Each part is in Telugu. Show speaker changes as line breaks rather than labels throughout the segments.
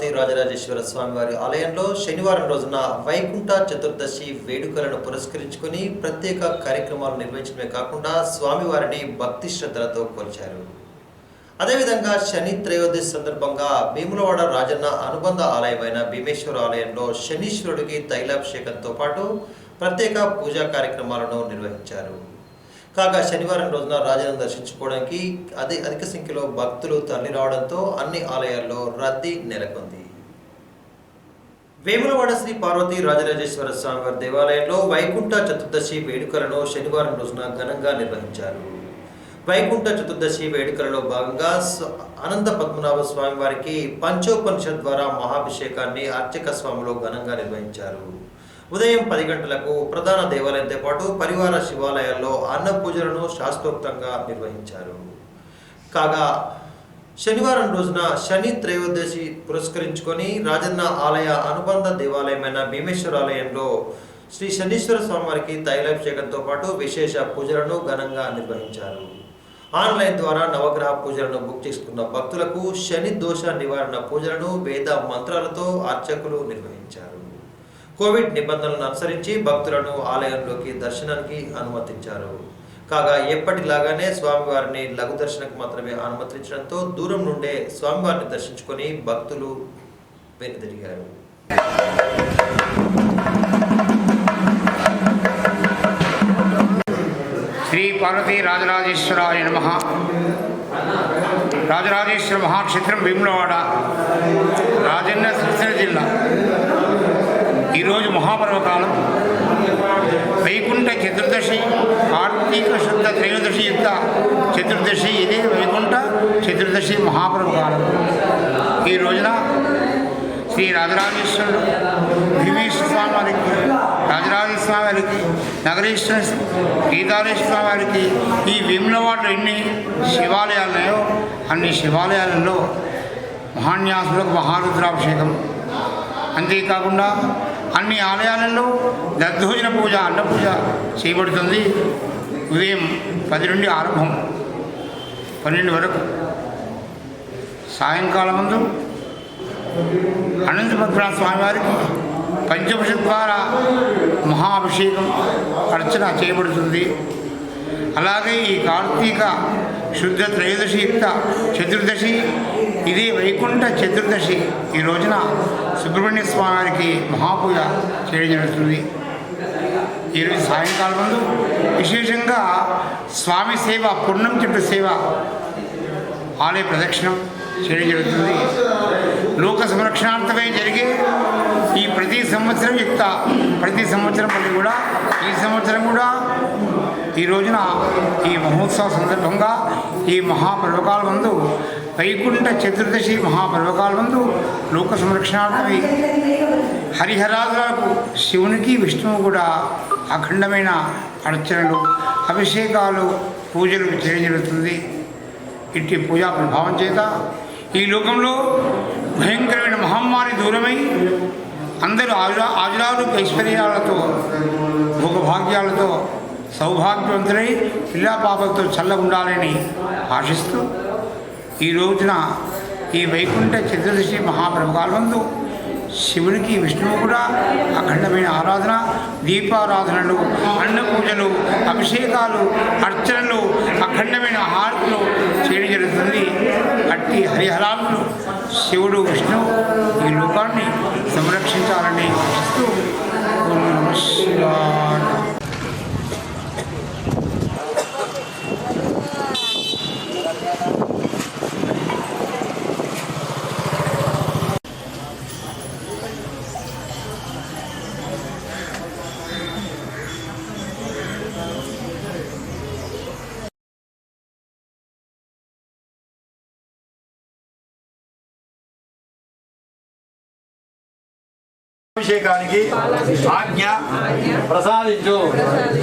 శ్రీ రాజరాజేశ్వర స్వామివారి ఆలయంలో శనివారం రోజున వైకుంఠ చతుర్దశి వేడుకలను పురస్కరించుకొని ప్రత్యేక కార్యక్రమాలు నిర్వహించడమే కాకుండా స్వామివారిని భక్తి శ్రద్ధలతో కొలిచారు. అదేవిధంగా శని త్రయోదశి సందర్భంగా భీములవాడ రాజన్న అనుబంధ ఆలయమైన భీమేశ్వర ఆలయంలో శనీశ్వరుడికి తైలాభిషేకంతో పాటు ప్రత్యేక పూజా కార్యక్రమాలను నిర్వహించారు. కాగా శనివారం రోజున రాజాను దర్శించుకోవడానికి అదే అధిక సంఖ్యలో భక్తులు తరలి రావడంతో అన్ని ఆలయాల్లో రద్దీ నెలకొంది. వేములవాడ శ్రీ పార్వతీ రాజరాజేశ్వర స్వామివారి దేవాలయంలో వైకుంఠ చతుర్దశి వేడుకలను శనివారం రోజున ఘనంగా నిర్వహించారు. వైకుంఠ చతుర్దశి వేడుకలలో భాగంగా అనంత పద్మనాభ స్వామి వారికి పంచోపనిషత్ ద్వారా మహాభిషేకాన్ని అర్చక స్వాములు ఘనంగా నిర్వహించారు. ఉదయం పది గంటలకు ప్రధాన దేవాలయంతో పాటు పరివార శివాలయాల్లో అన్న పూజలను శాస్త్రోక్తంగా నిర్వహించారు. కాగా శనివారం రోజున శని త్రయోదశి పురస్కరించుకొని రాజన్న ఆలయ అనుబంధ దేవాలయమైన భీమేశ్వర ఆలయంలో శ్రీ శనీశ్వర స్వామివారికి తైలాభిషేకంతో పాటు విశేష పూజలను ఘనంగా నిర్వహించారు. ఆన్లైన్ ద్వారా నవగ్రహ పూజలను బుక్ చేసుకున్న భక్తులకు శని దోష నివారణ పూజలను వేద మంత్రాలతో అర్చకులు నిర్వహించారు. కోవిడ్ నిబంధనలను అనుసరించి భక్తులను ఆలయంలోకి దర్శనానికి అనుమతించారు. కాగా ఎప్పటిలాగానే స్వామివారిని లఘు దర్శనకు మాత్రమే అనుమతించడంతో దూరం నుండే స్వామివారిని దర్శించుకొని భక్తులు వెనుదిరిగారు.
శ్రీ పార్వతీ రాజరాజేశ్వరాయ నమ. రాజరాజేశ్వర మహాక్షేత్రం భీములవాడ రాజన్న సిరిసిల్ల జిల్లా. ఈరోజు మహాపర్వకాలం. వైకుంఠ చతుర్దశి కార్తీక శుద్ధ త్రయోదశి యుక్త చతుర్దశి ఇది వైకుంఠ చతుర్దశి మహాపర్వకాలం. ఈ రోజున శ్రీ రాజరాజేశ్వరుడు భీమేశ్వర స్వామి వారికి రాజరాజేశ్వర స్వామి వారికి నగరేశ్వర గీతారేశ్వర స్వామి వారికి ఈ వేములవాడలో ఎన్ని శివాలయాలున్నాయో అన్ని శివాలయాలలో మహాన్యాసులకు మహారుద్రాభిషేకం. అంతేకాకుండా అన్ని ఆలయాలలో దద్దోజన పూజ అన్న పూజ చేయబడుతుంది. ఉదయం పది నుండి ఆరంభం పన్నెండు వరకు. సాయంకాలం ముందు అనంత స్వామివారికి పంచభుష ద్వారా మహాభిషేకం అర్చన చేయబడుతుంది. అలాగే ఈ కార్తీక శుద్ధ త్రయోదశి యుక్త చతుర్దశి. ఇది వైకుంఠ చతుర్దశి. ఈ రోజున సుబ్రహ్మణ్య స్వామికి మహాపూజ చేయడం జరుగుతుంది. ఈరోజు సాయంకాలం ముందు విశేషంగా స్వామి సేవ పుణ్యం చెట్టు సేవ ఆలయ ప్రదక్షిణం చేయడం జరుగుతుంది. లోక సంరక్షణార్థమై జరిగే ఈ ప్రతి సంవత్సరం యుక్త ప్రతి సంవత్సరం మళ్ళీ కూడా ఈ సంవత్సరం కూడా ఈ రోజున ఈ మహోత్సవ సందర్భంగా ఈ మహాపర్వకాల ముందు వైకుంఠ చతుర్దశి మహాపర్వకాల ముందు లోక సంరక్షణార్థమై హరిహరాదులకు శివునికి విష్ణువు కూడా అఖండమైన అర్చనలు అభిషేకాలు పూజలు చేయడం జరుగుతుంది. ఇట్టి పూజా ప్రభావం చేత ఈ లోకంలో భయంకరమైన మహమ్మారి దూరమై అందరూ ఆజురా ఆజురాలు ఐశ్వర్యాలతో భోగభాగ్యాలతో సౌభాగ్యవంతులై పిల్లా పాపలతో చల్ల ఉండాలని ఆశిస్తూ ఈ రోజున ఈ వైకుంఠ చతుర్దశి మహాప్రభుకాలందు శివునికి విష్ణువు కూడా అఖండమైన ఆరాధన దీపారాధనలు అన్న పూజలు అభిషేకాలు అర్చనలు అఖండమైన హారతులు చేయడం జరుగుతుంది. అట్టి హరిహరాలను శివుడు విష్ణువు ఈ లోకాన్ని సంరక్షించాలని ఆశిస్తూ ఓం నమః శివాయ.
అభిషేకానికి ఆజ్ఞ ప్రసాదించు.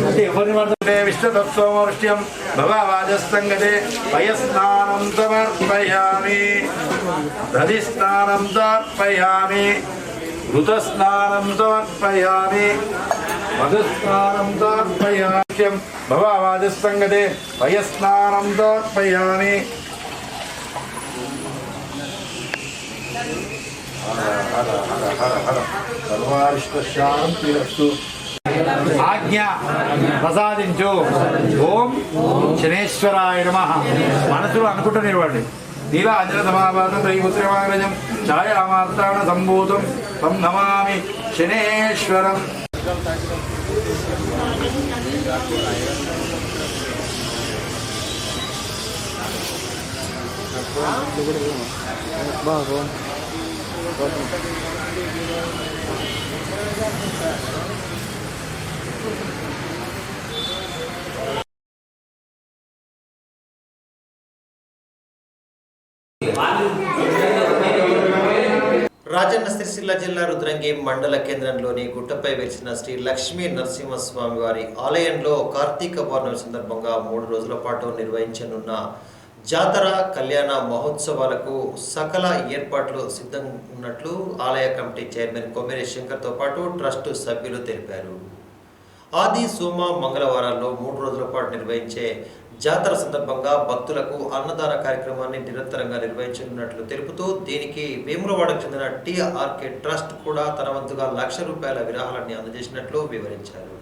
అంటే ఎవరిని పడుతుంటే విష్ణుతత్వమృష్ట్యం భవవాజస్సంగతే వయస్నానం సమర్పయామి దధిస్నానం సమర్పయామి ఋతస్నానం సమర్పయామి మధుస్నానం తోర్పయామ్యం భవావాజస్సంగతే వయస్నానం తోర్పయామి హర హర హర హర సర్వారిష్టశాంతిరస్తు ఆజ్ఞ ప్రసాదించు ఓం శనేశ్వరాయ నమ మనసులో అనుకుంటునేవాడు నీలాంజన సమాపాతం త్రైపుత్రమాగ్రజం ఛాయామాత్రాణ సంభూతం తం నమామి శనేశ్వరం
రాజన్న సిరిసిల్ల జిల్లా రుద్రంగి మండల కేంద్రంలోని గుట్టపై వెలిసిన శ్రీ లక్ష్మీ నరసింహస్వామి వారి ఆలయంలో కార్తీక పౌర్ణమి సందర్భంగా మూడు రోజుల పాటు నిర్వహించనున్న జాతర కళ్యాణ మహోత్సవాలకు సకల ఏర్పాట్లు సిద్ధం ఉన్నట్లు ఆలయ కమిటీ చైర్మన్ కొమ్మిరి శంకర్తో పాటు ట్రస్టు సభ్యులు తెలిపారు. ఆది సోమ మంగళవారాల్లో మూడు రోజుల పాటు నిర్వహించే జాతర సందర్భంగా భక్తులకు అన్నదాన కార్యక్రమాన్ని నిరంతరంగా నిర్వహించనున్నట్లు తెలుపుతూ దీనికి వేములవాడకు చెందిన టీఆర్కే ట్రస్ట్ కూడా తన వంతుగా లక్ష రూపాయల విరాహాలన్నీ అందజేసినట్లు వివరించారు.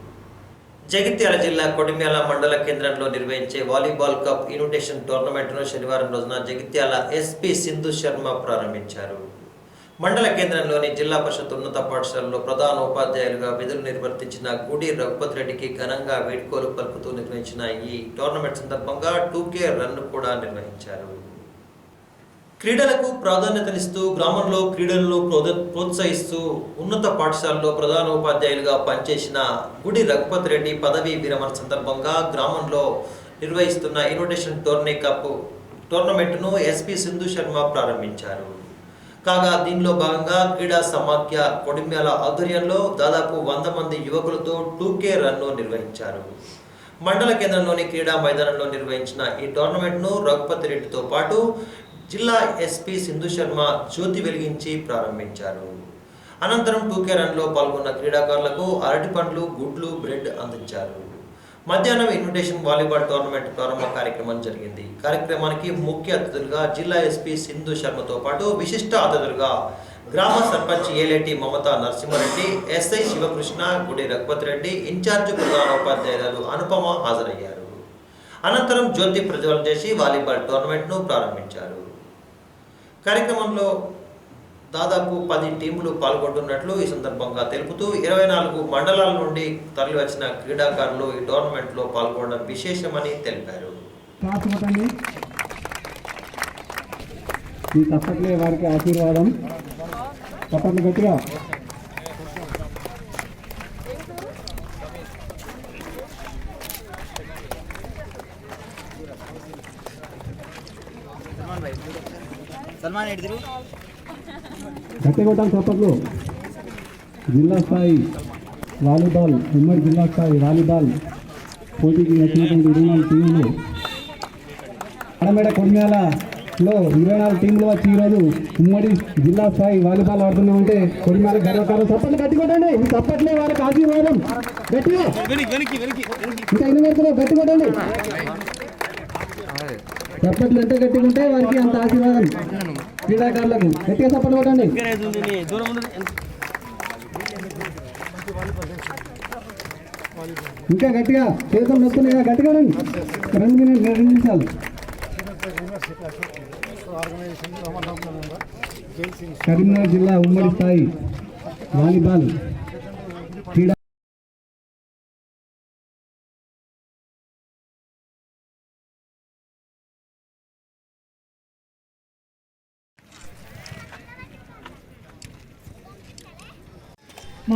జగిత్యాల జిల్లా కొడిమ్యాల మండల కేంద్రంలో నిర్వహించే వాలీబాల్ కప్ ఇన్విటేషన్ టోర్నమెంట్ను శనివారం రోజున జగిత్యాల ఎస్పీ సింధు శర్మ ప్రారంభించారు. మండల కేంద్రంలోని జిల్లా పరిషత్ ఉన్నత పాఠశాలలో ప్రధాన ఉపాధ్యాయులుగా విధులు నిర్వర్తించిన గుడి రఘుపతి రెడ్డికి ఘనంగా వీడ్కోలు పలుకుతూ నిర్వహించిన ఈ టోర్నమెంట్ సందర్భంగా టూకే రన్ కూడా నిర్వహించారు. క్రీడలకు ప్రాధాన్యతనిస్తూ గ్రామంలో క్రీడలను ప్రోద- ప్రోత్సహిస్తూ ఉన్నత పాఠశాలలో ప్రధాన ఉపాధ్యాయులుగా పనిచేసిన గుడి రఘుపతి రెడ్డి పదవీ విరమణ సందర్భంగా గ్రామంలో నిర్వహిస్తున్న ఇన్విటేషన్ టోర్నీ కప్ టోర్నమెంట్ను ఎస్పి సింధు శర్మ ప్రారంభించారు. కాగా దీనిలో భాగంగా క్రీడా సమాఖ్య కొడిమ్యాల ఆధ్వర్యంలో దాదాపు వంద మంది యువకులతో టూకే రన్ను నిర్వహించారు. మండల కేంద్రంలోని క్రీడా మైదానంలో నిర్వహించిన ఈ టోర్నమెంట్ను రఘుపతి రెడ్డితో పాటు జిల్లా ఎస్పీ సింధు శర్మ జ్యోతి వెలిగించి ప్రారంభించారు. అనంతరం టూకే రన్లో పాల్గొన్న క్రీడాకారులకు అరటి పండ్లు గుడ్లు బ్రెడ్ అందించారు. మధ్యాహ్నం ఇన్విటేషన్ వాలీబాల్ టోర్నమెంట్ ప్రారంభ కార్యక్రమం జరిగింది. కార్యక్రమానికి ముఖ్య అతిథులుగా జిల్లా ఎస్పీ సింధు శర్మతో పాటు విశిష్ట అతిథులుగా గ్రామ సర్పంచ్ ఏలేటి మమతా నరసింహారెడ్డి ఎస్ఐ శివకృష్ణ గుడి రఘుపతిరెడ్డి ఇన్ఛార్జ్ ప్రధాన ఉపాధ్యాయురాలు అనుపమ హాజరయ్యారు. అనంతరం జ్యోతి ప్రజ్వలన చేసి వాలీబాల్ టోర్నమెంట్ను ప్రారంభించారు. కార్యక్రమంలో దాదాపు పది టీములు పాల్గొంటున్నట్లు ఈ సందర్భంగా తెలుపుతూ ఇరవై నాలుగు మండలాల నుండి తరలివచ్చిన క్రీడాకారులు ఈ టోర్నమెంట్లో పాల్గొనడం విశేషమని తెలిపారు.
ఈ తప్పట్లే వారికి ఆశీర్వాదం. తప్పట్లు గట్టిగా. కట్టెగొట్టాలి చప్పట్లు. జిల్లా స్థాయి వాలీబాల్ ఉమ్మడి జిల్లా స్థాయి వాలీబాల్ పోటీకి వచ్చినటువంటి ఇరవై నాలుగు టీంలు అడమేడ కొడిమ్యాలలో ఇరవై నాలుగు టీంలు వచ్చి ఈరోజు ఉమ్మడి జిల్లా స్థాయి వాలీబాల్ ఆడుతున్నామంటే కొడిమేళ గర్వకారం చప్పట్లు గట్టి కొట్టండి. ఈ చప్పట్లే వాళ్ళకి ఆశీర్వాదం. గట్టిగా. ఇంకా ఇన్ని వరకు గట్టి చప్పట్లు ఎంత గట్టిగా ఉంటే వారికి అంత ఆశీర్వాదం. క్రీడాకారులకు గట్టిగా చప్పట్లు కొట్టండి ఇంకా గట్టిగా చేతులు నొక్కున్నాయి గట్టిగా రండి రెండు మినిట్ రెండు నిమిషాలు. కరీంనగర్ జిల్లా ఉమ్మడి స్థాయి వాలీబాల్.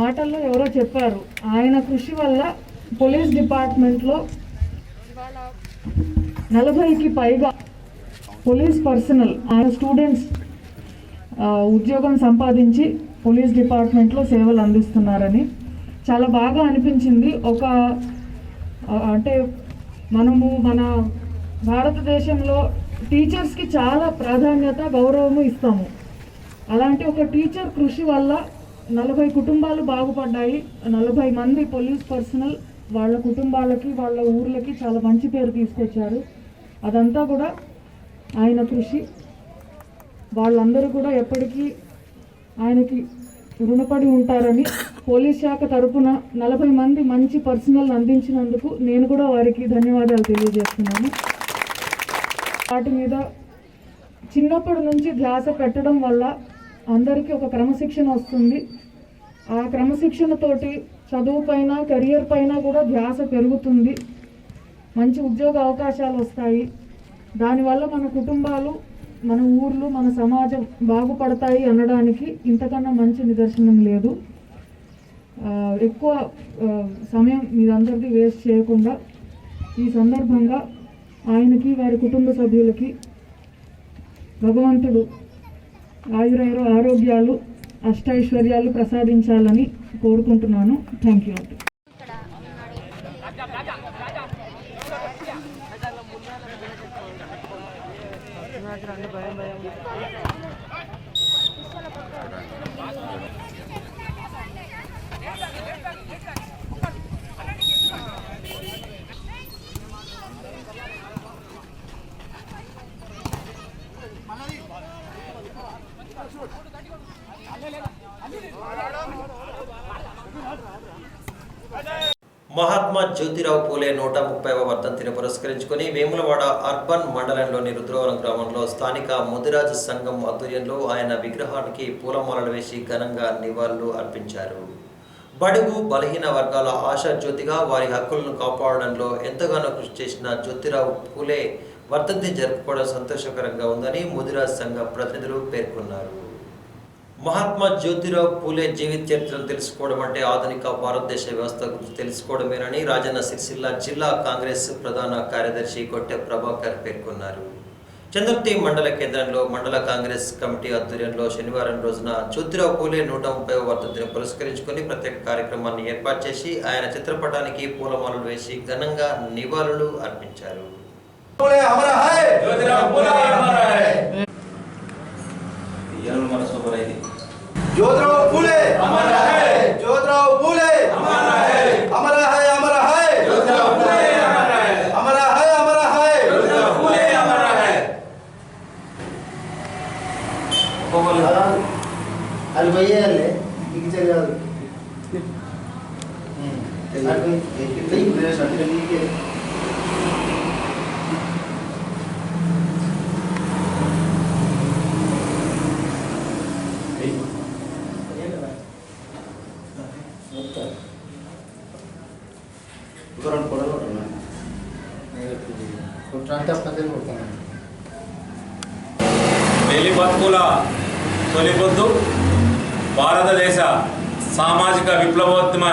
మాటల్లో ఎవరో చెప్పారు. ఆయన కృషి వల్ల పోలీస్ డిపార్ట్మెంట్లో నలభైకి పైగా పోలీస్ పర్సనల్ ఆయన స్టూడెంట్స్ ఉద్యోగం సంపాదించి పోలీస్ డిపార్ట్మెంట్లో సేవలు అందిస్తున్నారని చాలా బాగా అనిపించింది. ఒక అంటే మనము మన భారతదేశంలో టీచర్స్కి చాలా ప్రాధాన్యత గౌరవము ఇస్తాము. అలాంటి ఒక టీచర్ కృషి వల్ల నలభై కుటుంబాలు బాగుపడ్డాయి. నలభై మంది పోలీస్ పర్సనల్ వాళ్ళ కుటుంబాలకి వాళ్ళ ఊర్లకి చాలా మంచి పేరు తీసుకొచ్చారు. అదంతా కూడా ఆయన కృషి. వాళ్ళందరూ కూడా ఎప్పటికీ ఆయనకి రుణపడి ఉంటారని పోలీస్ శాఖ తరపున నలభై మంది మంచి పర్సనల్ అందించినందుకు నేను కూడా వారికి ధన్యవాదాలు తెలియజేస్తున్నాను. వాటి మీద చిన్నప్పటి నుంచి ధ్యాస పెట్టడం వల్ల అందరికీ ఒక క్రమశిక్షణ వస్తుంది. ఆ క్రమశిక్షణతోటి చదువు పైన కెరియర్ పైన కూడా ధ్యాస పెరుగుతుంది. మంచి ఉద్యోగ అవకాశాలు వస్తాయి. దానివల్ల మన కుటుంబాలు మన ఊర్లు మన సమాజం బాగుపడతాయి అనడానికి ఇంతకన్నా మంచి నిదర్శనం లేదు. ఎక్కువ సమయం మీరందరిది వేస్ట్ చేయకుండా ఈ సందర్భంగా ఆయనకి వారి కుటుంబ సభ్యులకి భగవంతుడు ఆయురాయుర ఆరోగ్యాలు అష్టైశ్వర్యాలు ప్రసాదించాలని కోరుకుంటున్నాను. థ్యాంక్ యూ
మహాత్మా జ్యోతిరావు పూలే నూట ముప్పైవ వర్ధంతిని పురస్కరించుకొని వేములవాడ అర్బన్ మండలంలోని రుద్రవరం గ్రామంలో స్థానిక ముదిరాజు సంఘం ఆధ్వర్యంలో ఆయన విగ్రహానికి పూలమాలలు వేసి ఘనంగా నివాళులు అర్పించారు. బడుగు బలహీన వర్గాల ఆశా జ్యోతిగా వారి హక్కులను కాపాడడంలో ఎంతగానో కృషి చేసిన జ్యోతిరావు పూలే వర్ధంతి జరుపుకోవడం సంతోషకరంగా ఉందని ముదిరాజ్ సంఘ ప్రతినిధులు పేర్కొన్నారు. మహాత్మా జ్యోతిరావు పూలే జీవిత చరిత్రను తెలుసుకోవడం అంటే ఆధునిక భారతదేశ వ్యవస్థ గురించి తెలుసుకోవడమేనని రాజన్న సిరిసిల్ల జిల్లా కాంగ్రెస్ ప్రధాన కార్యదర్శి కొట్టె ప్రభాకర్ పేర్కొన్నారు. చంద్రతి మండల కేంద్రంలో మండల కాంగ్రెస్ కమిటీ ఆధ్వర్యంలో శనివారం రోజున జ్యోతిరావు పూలే నూట ముప్పై వర్ధంతిని పురస్కరించుకొని ప్రత్యేక కార్యక్రమాన్ని ఏర్పాటు చేసి ఆయన చిత్రపటానికి పూలమాలలు వేసి ఘనంగా నివాళులు అర్పించారు.
जोधराव फूले। अमर रहे जोधराव फूले। अमर रहे अमर है अमर है। जोधराव फूले अमर रहे अमर है अमर है। जोधराव फूले अमर रहे
बोल अरे भैया ले की चल जा हम्म, अरे एक नहीं मेरे साथ
వెలి బతుకుల తొలిపొద్దు భారతదేశ సామాజిక విప్లవోద్యమ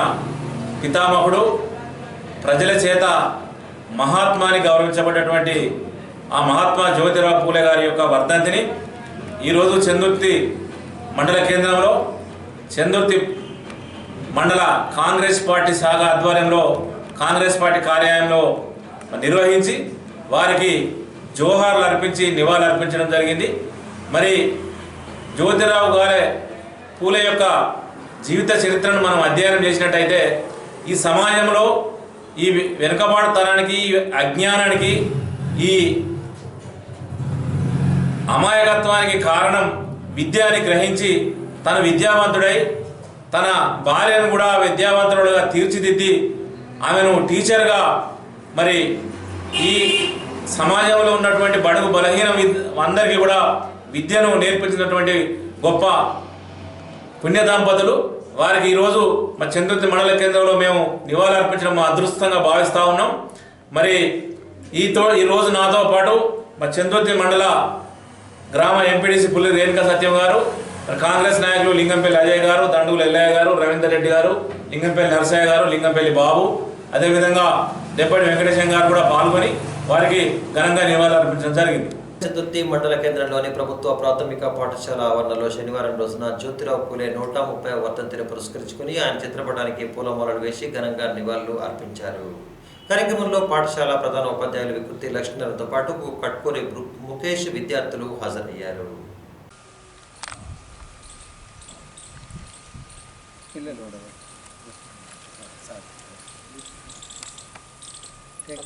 పితామహుడు ప్రజల చేత మహాత్మాని గౌరవించబడ్డటువంటి ఆ మహాత్మా జ్యోతిరావు పూలే గారి యొక్క వర్ధంతిని ఈరోజు చందుర్తి మండల కేంద్రంలో చందుర్తి మండల కాంగ్రెస్ పార్టీ శాఖ ఆధ్వర్యంలో కాంగ్రెస్ పార్టీ కార్యాలయంలో నిర్వహించి వారికి జోహార్లు అర్పించి నివాళులు అర్పించడం జరిగింది. మరి జ్యోతిరావు గారి పూలే యొక్క జీవిత చరిత్రను మనం అధ్యయనం చేసినట్టయితే ఈ సమాజంలో ఈ వెనుకబాటుతనానికి ఈ అజ్ఞానానికి ఈ అమాయకత్వానికి కారణం విద్య అని గ్రహించి తన విద్యావంతుడై తన భార్యను కూడా విద్యావంతుడుగా తీర్చిదిద్ది ఆమెను టీచర్గా మరి ఈ సమాజంలో ఉన్నటువంటి బడుగు బలహీన అందరికీ కూడా విద్యను నేర్పించినటువంటి గొప్ప పుణ్య దంపతులు. వారికి ఈరోజు మా చంద్రుతి మండల కేంద్రంలో మేము నివాళులర్పించడం మా అదృష్టంగా భావిస్తూ ఉన్నాం. మరి ఈతో ఈరోజు నాతో పాటు మా చంద్రుతి మండల గ్రామ ఎంపీడీసీ పుల్లి రేణుకా సత్యం గారు కాంగ్రెస్ నాయకులు లింగంపల్లి అజయ్ గారు దండుగుల ఎల్లయ్య గారు రవీందర్ రెడ్డి గారు లింగంపల్లి నరసయ్య గారు లింగంపల్లి బాబు అదేవిధంగా దెప్పటి వెంకటేశం గారు కూడా పాల్గొని వారికి ఘనంగా నివాళులు అర్పించడం జరిగింది.
చతుర్థి మండల కేంద్రంలోని ప్రభుత్వ ప్రాథమిక పాఠశాల ఆవరణలో శనివారం రోజున జ్యోతిరావు పూలే నూట ముప్పై వర్ధంతిని పురస్కరించుకుని ఆయన చిత్రపటానికి పూలమాలలు వేసి ఘనంగా నివాళులు అర్పించారు. కార్యక్రమంలో పాఠశాల ప్రధాన ఉపాధ్యాయులు వికృతి లక్ష్మణులతో పాటు కట్కూరి ముఖేష్ విద్యార్థులు హాజరయ్యారు. किल्ले रोड है। साथ।
ठीक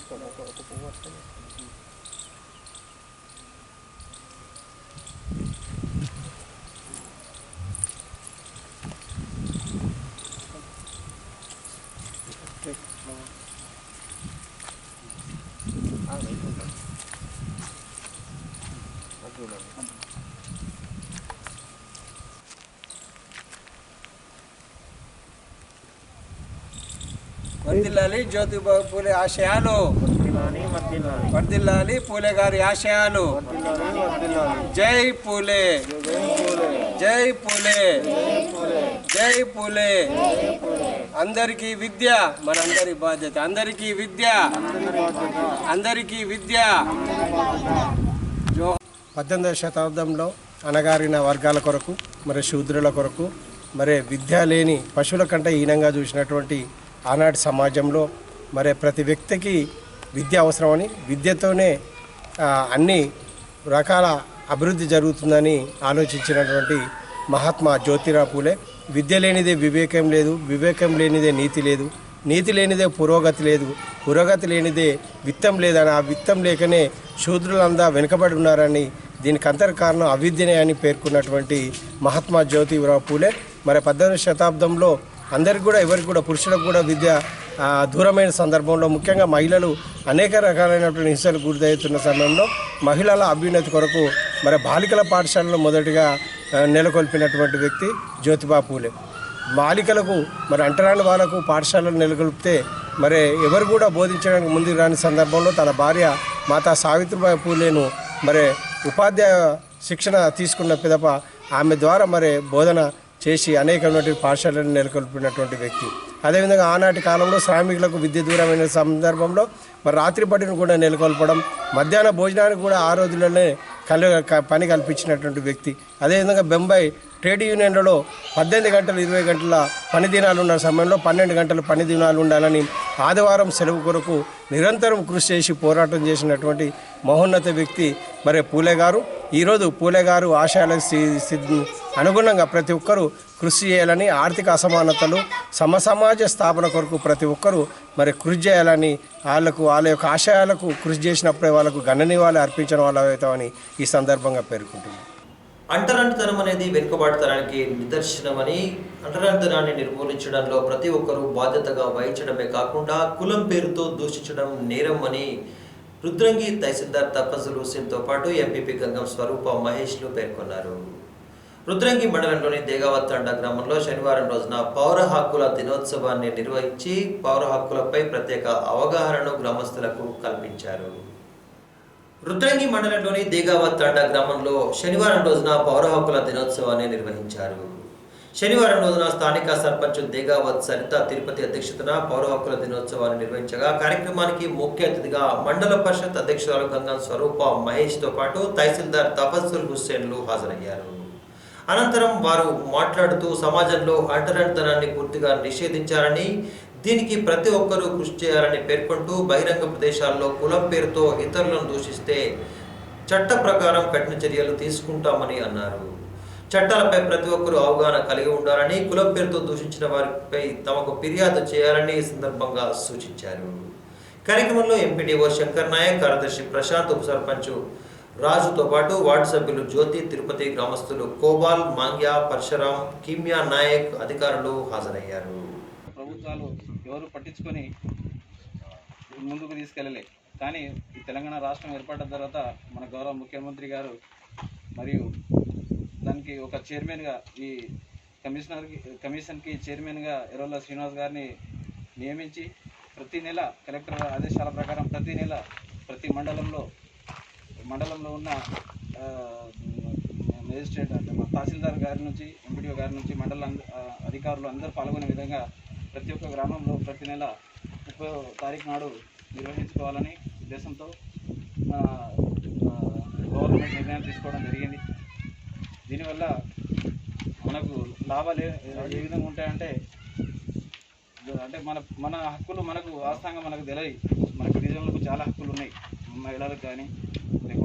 వర్దిల్లాలి జ్యోతిబా పూలే ఆశయాలు. వర్దిల్లాలి పూలే గారి ఆశయాలు. జై పూలే. జై పూలే. జై పూలే. అందరికీ విద్య మనందరి బాధ్యత. అందరికీ విద్య. అందరికీ విద్య. పద్దెనిమిదవ శతాబ్దంలో అణగారిన వర్గాల కొరకు మరి శూద్రుల కొరకు మరి విద్య లేని పశువుల కంటే హీనంగా చూసినటువంటి ఆనాటి సమాజంలో మరి ప్రతి వ్యక్తికి విద్య అవసరమని విద్యతోనే అన్ని రకాల అభివృద్ధి జరుగుతుందని ఆలోచించినటువంటి మహాత్మా జ్యోతిరావు పూలే. విద్య లేనిదే వివేకం లేదు వివేకం లేనిదే నీతి లేదు నీతి లేనిదే పురోగతి లేదు పురోగతి లేనిదే విత్తం లేదని ఆ విత్తం లేకనే శూద్రులందా వెనుకబడి ఉన్నారని దీనికి అంతర్ కారణం అవిద్యనే అని పేర్కొన్నటువంటి మహాత్మా జ్యోతిరావు పూలే. మరి పద్దెనిమిది శతాబ్దంలో అందరికి కూడా ఎవరికి కూడా పురుషులకు కూడా విద్య దూరమైన సందర్భంలో ముఖ్యంగా మహిళలు అనేక రకాలైనటువంటి హింసలు గురితవుతున్న సమయంలో మహిళల అభ్యున్నతి కొరకు మరి బాలికల పాఠశాలలో మొదటిగా నెలకొల్పినటువంటి వ్యక్తి జ్యోతిబా పూలే. బాలికలకు మరి అంటరాని వాళ్ళకు పాఠశాలలు నెలకొల్పితే మరి ఎవరు కూడా బోధించడానికి ముందుకు రాని సందర్భంలో తన భార్య మాతా సావిత్రిబాయి పూలేను మరి ఉపాధ్యాయ శిక్షణ తీసుకున్న పిదప ఆమె ద్వారా మరి బోధన చేసి అనేకమైనటువంటి పాఠశాలను నెలకొల్పినటువంటి వ్యక్తి. అదేవిధంగా ఆనాటి కాలంలో శ్రామికులకు విద్య దూరమైన సందర్భంలో మరి రాత్రి బడిని కూడా నెలకొల్పడం మధ్యాహ్న భోజనానికి కూడా ఆ రోజుల్లోనే కలి క- పని కల్పించినటువంటి వ్యక్తి. అదేవిధంగా బొంబాయి ట్రేడ్ యూనియన్లలో పద్దెనిమిది గంటలు ఇరవై గంటల పని దినాలు ఉన్న సమయంలో పన్నెండు గంటలు పని దినాలు ఉండాలని ఆదివారం సెలవు కొరకు నిరంతరం కృషి చేసి పోరాటం చేసినటువంటి మహోన్నత వ్యక్తి మరి పూలే గారు. ఈరోజు పూలే గారు ఆశయాలకు అనుగుణంగా ప్రతి ఒక్కరూ కృషి చేయాలని ఆర్థిక అసమానతలు సమసమాజ స్థాపన కొరకు ప్రతి ఒక్కరూ మరి కృషి చేయాలని వాళ్ళకు వాళ్ళ యొక్క ఆశయాలకు కృషి చేసినప్పుడే వాళ్ళకు గణనీయాలు అర్పించడం వాళ్ళ అవుతామని ఈ సందర్భంగా పేర్కొంటుంది
అంటరానితనం అనేది వెనుకబాటుతనానికి నిదర్శనమని అంటరానితనాన్ని నిర్మూలించడంలో ప్రతి ఒక్కరూ బాధ్యతగా వహించడమే కాకుండా కులం పేరుతో దూషించడం నేరం అని రుద్రంగి తహసీల్దార్ తపస్సులు హుస్సేన్తో పాటు ఎంపీపీ గంగం స్వరూప మహేష్లు పేర్కొన్నారు. రుద్రంగి మండలంలోని దేగావత్తండ గ్రామంలో శనివారం రోజున పౌర హక్కుల దినోత్సవాన్ని నిర్వహించి పౌర హక్కులపై ప్రత్యేక అవగాహనను గ్రామస్తులకు కల్పించారు. రుద్రంగి మండలంలోని దేగావత్తండ గ్రామంలో శనివారం రోజున పౌర హక్కుల దినోత్సవాన్ని నిర్వహించారు. శనివారం రోజున స్థానిక సర్పంచ్ దేగావత్ సరిత తిరుపతి అధ్యక్షతన పౌర హక్కుల దినోత్సవాన్ని నిర్వహించగా కార్యక్రమానికి ముఖ్య అతిథిగా మండల పరిషత్ అధ్యక్షురాలు గంగం స్వరూప మహేష్తో పాటు తహసీల్దార్ తపస్సుల్ హుస్సేన్లు హాజరయ్యారు. అనంతరం వారు మాట్లాడుతూ సమాజంలో అంటరానితనాన్ని పూర్తిగా నిషేధించారని దీనికి ప్రతి ఒక్కరూ కృషి చేయాలని పేర్కొంటూ బహిరంగ ప్రదేశాల్లో కులం పేరుతో ఇతరులను దూషిస్తే చట్ట ప్రకారం కఠిన చర్యలు తీసుకుంటామని అన్నారు. చట్టాలపై ప్రతి ఒక్కరూ అవగాహన కలిగి ఉండాలని కులం పేరుతో దూషించిన వారిపై తమకు ఫిర్యాదు చేయాలని ఈ సందర్భంగా సూచించారు. కార్యక్రమంలో ఎంపీడీఓ శంకర్ నాయక్ కార్యదర్శి ప్రశాంత్ ఉప సర్పంచ్ రాజుతో పాటు వార్డు సభ్యులు జ్యోతి తిరుపతి గ్రామస్తులు కోబాల్ మాంగ్యా పరశురాం కిమ్యా నాయక్ అధికారులు హాజరయ్యారు.
ప్రభుత్వాలు ఎవరు పట్టించుకొని ముందుకు తీసుకెళ్ళలే. కానీ ఈ తెలంగాణ రాష్ట్రం ఏర్పడిన తర్వాత మన గౌరవ ముఖ్యమంత్రి గారు మరియు దానికి ఒక చైర్మన్గా ఈ కమిషనర్కి కమిషన్కి చైర్మన్గా ఎర్రల్ల శ్రీనివాస్ గారిని నియమించి ప్రతి నెల కలెక్టర్ ఆదేశాల ప్రకారం ప్రతి నెల ప్రతి మండలంలో మండలంలో ఉన్న మేజిస్ట్రేట్ అంటే మన తహసీల్దార్ గారి నుంచి ఎంపీడీఓ గారి నుంచి మండల అంద- అధికారులు అందరూ పాల్గొనే విధంగా ప్రతి ఒక్క గ్రామంలో ప్రతి నెల ముప్పై తారీఖు నాడు నిర్వహించుకోవాలని ఉద్దేశంతో గవర్నమెంట్ నిర్ణయం తీసుకోవడం జరిగింది. దీనివల్ల మనకు లాభాలు ఏ విధంగా ఉంటాయంటే అంటే మన మన హక్కులు మనకు వాస్తవంగా మనకు తెలియదు మనకు గిరిజనులకు చాలా హక్కులు ఉన్నాయి. మహిళలకు కానీ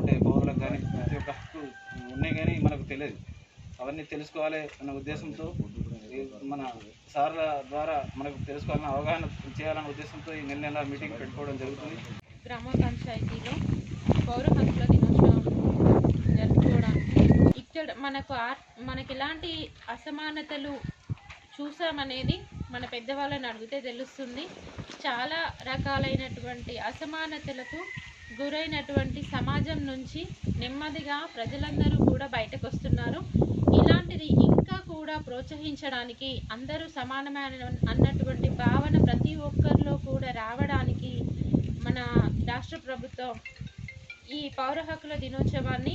ఉంటాయి పౌరులకు కానీ ప్రతి ఒక్క హక్కు ఉన్నాయి కానీ మనకు తెలియదు. అవన్నీ తెలుసుకోవాలి అన్న ఉద్దేశంతో మన సార్ల ద్వారా మనకు తెలుసుకోవాలని అవగాహన చేయాలనే ఉద్దేశంతో ఈ నెల నెల మీటింగ్ పెట్టుకోవడం జరుగుతుంది.
గ్రామ పంచాయతీలో పౌర హక్కుల దినోత్సవం జరుపుకోవడానికి ఇక్కడ మనకు ఆర్ మనకి ఎలాంటి అసమానతలు చూసామనేది మన పెద్దవాళ్ళని అడిగితే తెలుస్తుంది. చాలా రకాలైనటువంటి అసమానతలకు గురైనటువంటి సమాజం నుంచి నెమ్మదిగా ప్రజలందరూ కూడా బయటకు వస్తున్నారు ఇలాంటిది ఇంకా కూడా ప్రోత్సహించడానికి అందరూ సమానమైన అన్నటువంటి భావన ప్రతి ఒక్కరిలో కూడా రావడానికి మన రాష్ట్ర ప్రభుత్వం ఈ పౌర హక్కుల దినోత్సవాన్ని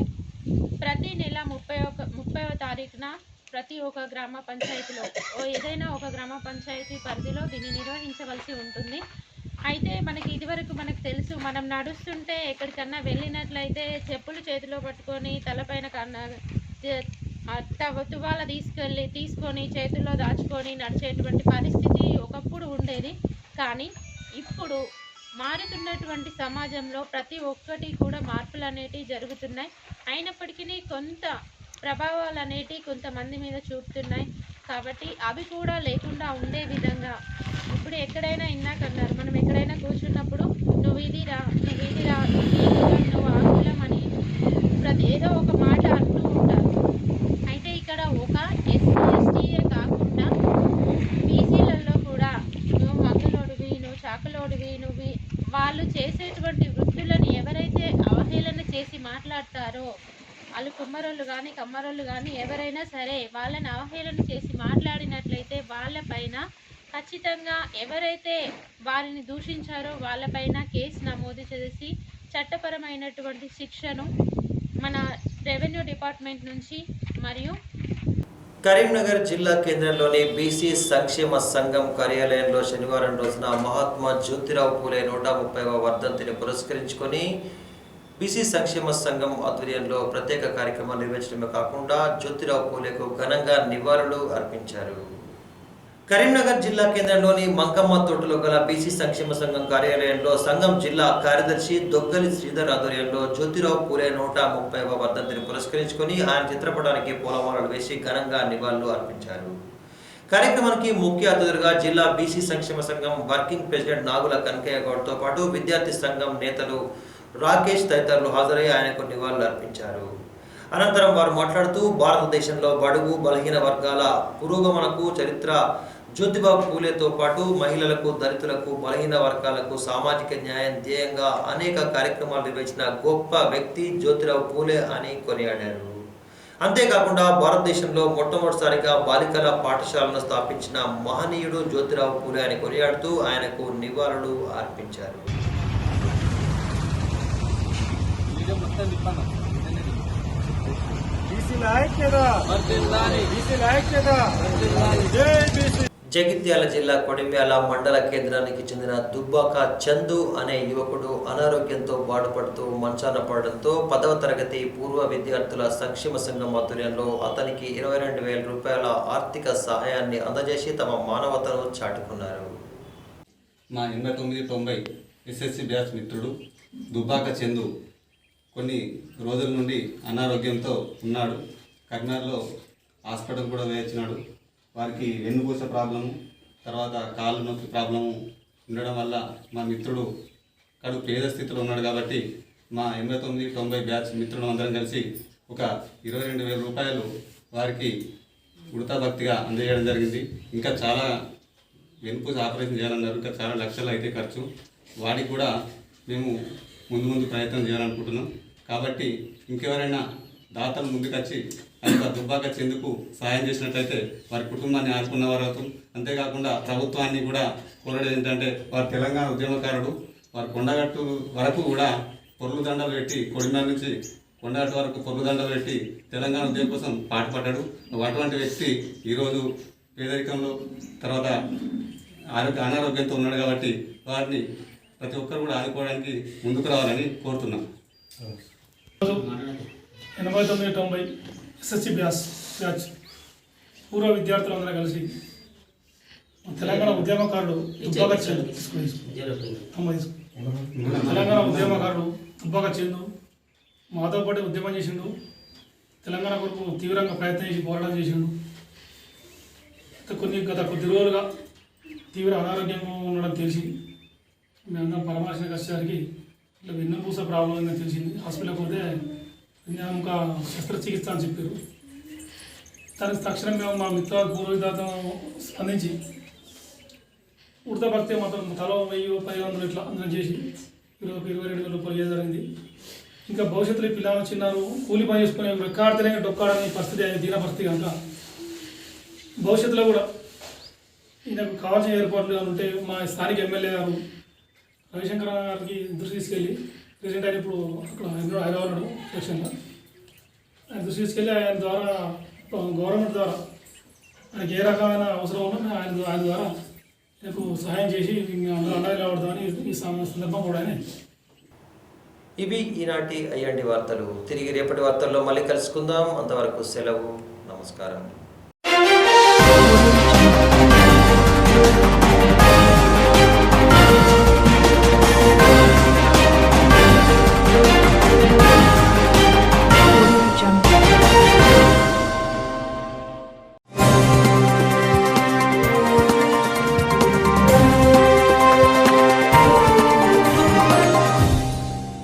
ప్రతి నెల ముప్పై ఒక ముప్పైవ తారీఖున ప్రతి ఒక్క గ్రామ పంచాయతీలో ఓ ఏదైనా ఒక గ్రామ పంచాయతీ పరిధిలో దీన్ని నిర్వహించవలసి ఉంటుంది. అయితే మనకి ఇదివరకు మనకు తెలుసు మనం నడుస్తుంటే ఎక్కడికన్నా వెళ్ళినట్లయితే చెప్పులు చేతిలో పట్టుకొని తలపైన కన్నా తవ- తువాల తీసుకెళ్ళి తీసుకొని చేతుల్లో దాచుకొని నడిచేటువంటి పరిస్థితి ఒకప్పుడు ఉండేది. కానీ ఇప్పుడు మారుతున్నటువంటి సమాజంలో ప్రతి ఒక్కటి కూడా మార్పులు అనేటివి జరుగుతున్నాయి. అయినప్పటికీ కొంత ప్రభావాలు అనేటివి కొంతమంది మీద చూపుతున్నాయి. కాబట్టి అవి కూడా లేకుండా ఉండే విధంగా ఇప్పుడు ఎక్కడైనా ఇందాక అన్నారు మనం ఎక్కడైనా కూర్చున్నప్పుడు నువ్వు ఇది రా నువ్వు ఇది రా నువ్వు ఈ కులం, నువ్వు ఆ కులం అని ప్రతి ఏదో ఒక మాట అంటూ ఉంటారు అయితే ఇక్కడ ఒక ఎస్సీ ఎస్టీఏ కాకుండా బీసీలలో కూడా నువ్వు మంగళోడివి నువ్వు చాకలోడివి నువ్వు ఈ- వాళ్ళు చేసేటువంటి వృత్తులను ఎవరైతే అవహేళన చేసి మాట్లాడతారో వాళ్ళు కుమ్మరోళ్ళు కానీ కమ్మరోళ్ళు కానీ ఎవరైనా సరే వాళ్ళని అవహేళన చేసి మాట్లాడినట్లయితే వాళ్ళపైన ఖచ్చితంగా ఎవరైతే వారిని దూషించారో వాళ్ళపైన కేసు నమోదు చేసి చట్టపరమైనటువంటి శిక్షను మన రెవెన్యూ డిపార్ట్మెంట్ నుంచి మరియు
కరీంనగర్ జిల్లా కేంద్రంలోని బీసీ సంక్షేమ సంఘం కార్యాలయంలో శనివారం రోజున మహాత్మా జ్యోతిరావు పూలే నూట ముప్పైవ వర్ధంతిని పురస్కరించుకొని బీసీ సంక్షేమ సంఘం ఆధ్వర్యంలో ప్రత్యేక కార్యక్రమాలు నిర్వహించడమే కాకుండా జ్యోతిరావు పూలేకు ఘనంగా నివాళులు అర్పించారు. కరీంనగర్ జిల్లా కేంద్రంలోని మంకమ్మ తోటలో గల బీసీ సంక్షేమ సంఘం కార్యాలయంలో సంఘం జిల్లా కార్యదర్శి దొగ్గలి శ్రీధర్ ఆధ్వర్యంలో జ్యోతిరావు పూలే నూట ముప్పైవ వర్ధంతిని పురస్కరించుకొని ఆయన చిత్రపటానికి పూలమాలలు వేసి ఘనంగా నివాళులు అర్పించారు. కార్యక్రమానికి ముఖ్య అతిథులుగా జిల్లా బీసీ సంక్షేమ సంఘం వర్కింగ్ ప్రెసిడెంట్ నాగుల కనకయ్య గౌడ్తో పాటు విద్యార్థి సంఘం నేతలు రాకేష్ తదితరులు హాజరై ఆయనకు నివాళులు అర్పించారు. అనంతరం వారు మాట్లాడుతూ భారతదేశంలో బడుగు బలహీన వర్గాల పురోగమనకు చరిత్ర జ్యోతిబాబు పూలేతో పాటు మహిళలకు దళితులకు బలహీన వర్గాలకు సామాజిక న్యాయం ధ్యేయంగా అనేక కార్యక్రమాలు నిర్వహించిన గొప్ప వ్యక్తి జ్యోతిరావు పూలే అని కొనియాడారు. అంతేకాకుండా భారతదేశంలో మొట్టమొదటిసారిగా బాలికల పాఠశాలను స్థాపించిన మహనీయుడు జ్యోతిరావు పూలే అని కొనియాడుతూ ఆయనకు నివాళులు అర్పించారు. జగిత్యాల జిల్లా కొడిమ్యాల మండల కేంద్రానికి చెందిన దుబ్బాక చందు అనే యువకుడు అనారోగ్యంతో బాధపడుతూ మంచాన పడడంతో పదవ తరగతి పూర్వ విద్యార్థుల సంక్షేమ సంఘం ఆధ్వర్యంలో అతనికి ఇరవై రెండు వేల రూపాయల ఆర్థిక సహాయాన్ని అందజేసి తమ మానవతను చాటుకున్నారు.
మా ఎనభై తొమ్మిది తొంభై ఎస్ఎస్సి బ్యాచ్ మిత్రుడు దుబ్బాక చందు కొన్ని రోజుల నుండి అనారోగ్యంతో ఉన్నాడు. కర్నాల్లో హాస్పిటల్ కూడా వేయించినాడు. వారికి వెన్నుపూస ప్రాబ్లము తర్వాత కాళ్ళు నొప్పి ప్రాబ్లము ఉండడం వల్ల మా మిత్రుడు కడు పేద స్థితిలో ఉన్నాడు కాబట్టి మా ఎనభై తొమ్మిది తొంభై బ్యాచ్ మిత్రులు అందరం కలిసి ఒక ఇరవై రెండు వేల రూపాయలు వారికి ఉడతా భక్తిగా అందజేయడం జరిగింది. ఇంకా చాలా వెనుపూస ఆపరేషన్ చేయాలన్నారు. ఇంకా చాలా లక్షలు అయితే ఖర్చు. వాడికి కూడా మేము ముందు ముందు ప్రయత్నం చేయాలనుకుంటున్నాం. కాబట్టి ఇంకెవరైనా దాతలు ముందుకొచ్చి అంత యొక్క దుబ్బాక చెందుకు సహాయం చేసినట్లయితే వారి కుటుంబాన్ని ఆదుకున్న వారు అవుతాం అంతేకాకుండా ప్రభుత్వాన్ని కూడా కోరడం ఏంటంటే వారు తెలంగాణ ఉద్యమకారుడు వారు కొండగట్టు వరకు కూడా పొరుగు దండలు పెట్టి కొడిమేర నుంచి కొండగట్టు వరకు పొరుగు దండలు పెట్టి తెలంగాణ ఉద్యమం కోసం పాటుపడ్డాడు. అటువంటి వ్యక్తి ఈరోజు పేదరికంలో తర్వాత ఆరోగ్య అనారోగ్యంతో ఉన్నాడు కాబట్టి వారిని ప్రతి ఒక్కరు కూడా ఆదుకోవడానికి ముందుకు రావాలని కోరుతున్నాం.
ఎనభై తొమ్మిది తొంభై ఎస్ఎస్సి బ్యాస్ బ్యాచ్. పూర్వ విద్యార్థులందరూ కలిసి తెలంగాణ ఉద్యమకారుడు దుబ్బాక చందు తెలంగాణ ఉద్యమకారుడు దుబ్బాక చందు మాతో పాటు ఉద్యమం చేసిండు. తెలంగాణ కొరకు తీవ్రంగా ప్రయత్నం చేసి పోరాటం చేసిండు. కొన్ని గత కొద్ది రోజులుగా తీవ్ర అనారోగ్యంగా ఉండడం తెలిసి మేమందరం పరామర్శనకు వచ్చేసరికి ఇట్లా వెన్నుపూస ప్రాబ్లం ఉందని తెలిసింది. హాస్పిటల్కి పోతే ఇంకా శస్త్రచికిత్స అని చెప్పారు. దానికి తక్షణం మేము మా మిత్ర పూర్వవిధాతం స్పందించి ఉడత భక్తి మాత్రం తల వెయ్యి పది వందలు ఇట్లా అందరం చేసి ఇరవై ఇరవై రెండు వేల రూపాయలు చేయడం జరిగింది. ఇంకా భవిష్యత్తులో పిల్లలు చిన్నారు కూలి పని చేసుకునే రెక్కాడితేనే డొక్కాడని పరిస్థితి ఆయన దీన పరిస్థితి కనుక భవిష్యత్తులో కూడా ఈయనకు కావాల్సిన ఏర్పాట్లు ఉంటే మా స్థానిక ఎమ్మెల్యే గారు రవిశంకర్ గారికి దృష్టి తీసుకెళ్ళి ప్రెసిడెంట్ ఆయన ఇప్పుడు అక్కడ హైదరాబాద్ ఉన్నాడు సెక్షన్లో ఆయన దృష్టి తీసుకెళ్ళి ఆయన ద్వారా గవర్నమెంట్ ద్వారా ఆయనకి ఏ రకమైన అవసరం ఉన్నా ఆయన ఆయన ద్వారా నాకు సహాయం చేసి మేము అందరూ అండగా ఈ సందర్భం కూడా
ఇవి ఈనాటి అయ్యండి వార్తలు. తిరిగి రేపటి వార్తల్లో మళ్ళీ కలుసుకుందాం. అంతవరకు సెలవు. నమస్కారం.